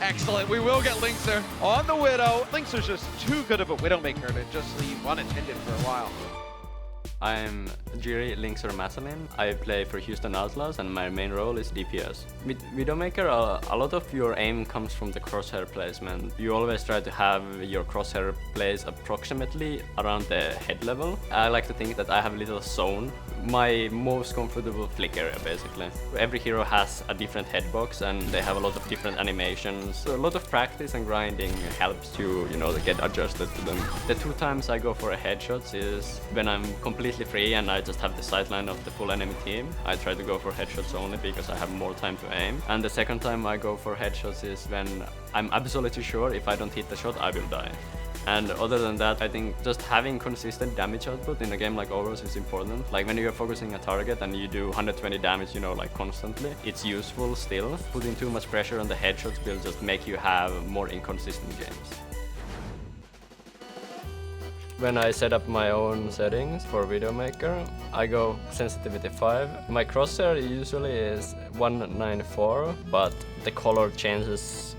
Excellent. We will get Linkzer on the Widow. Linkzer's just too good of a Widowmaker to just leave unattended for a while. I'm Jiri Linkser Masalin. I play for Houston Outlaws and my main role is DPS. With Widowmaker, a lot of your aim comes from the crosshair placement. You always try to have your crosshair placed approximately around the head level. I like to think that I have a little zone, my most comfortable flick area basically. Every hero has a different headbox and they have a lot of different animations. So a lot of practice and grinding helps to, you know, get adjusted to them. The two times I go for a headshots is when I'm completely free and I just have the sightline of the full enemy team. I try to go for headshots only because I have more time to aim. And the second time I go for headshots is when I'm absolutely sure if I don't hit the shot, I will die. And other than that, I think just having consistent damage output in a game like Overwatch is important. Like when you're focusing a target and you do 120 damage, you know, like constantly, it's useful still. Putting too much pressure on the headshots will just make you have more inconsistent games. When I set up my own settings for Videomaker, I go sensitivity 5. My crosshair usually is 194, but the color changes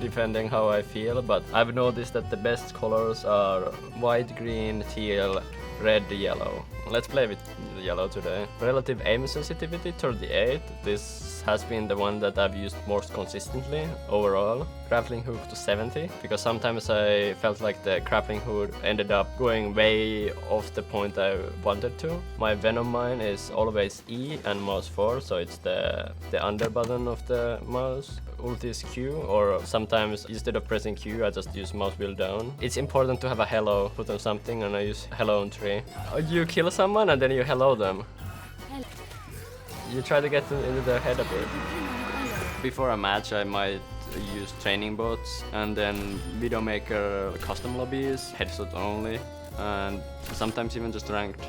depending how I feel. But I've noticed that the best colors are white, green, teal, red, yellow. Let's play with yellow today. Relative aim sensitivity 38. This has been the one that I've used most consistently overall. Grappling hook to 70 because sometimes I felt like the grappling hook ended up going way off the point I wanted to. My Venom mine is always E and mouse 4 so it's the, the under button of the mouse. Ult is Q or sometimes instead of pressing Q I just use mouse wheel down. It's important to have a hello put on something and I use hello on 3. Uh, you kill someone and then you hello them. You try to get them into their head a bit. Before a match, I might use training bots and then Videomaker custom lobbies, headshot only, and sometimes even just ranked.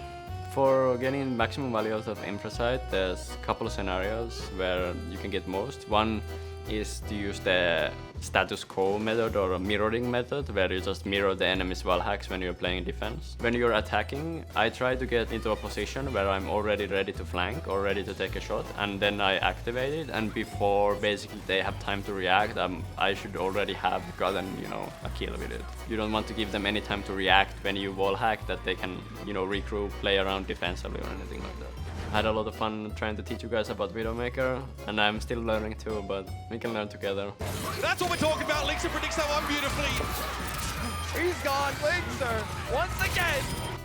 For getting maximum value out of Infrasight, there's a couple of scenarios where you can get most. One is to use the status quo method or a mirroring method where you just mirror the enemy's wall hacks when you're playing defense. When you're attacking, I try to get into a position where I'm already ready to flank or ready to take a shot and then I activate it and before basically they have time to react, um, I should already have gotten, you know, a kill with it. You don't want to give them any time to react when you wall hack that they can, you know, recruit, play around defensively or anything like that. I had a lot of fun trying to teach you guys about Widowmaker, and I'm still learning too, but we can learn together. That's what we're talking about. Linkzer predicts that one beautifully. He's gone. Linkzer, once again,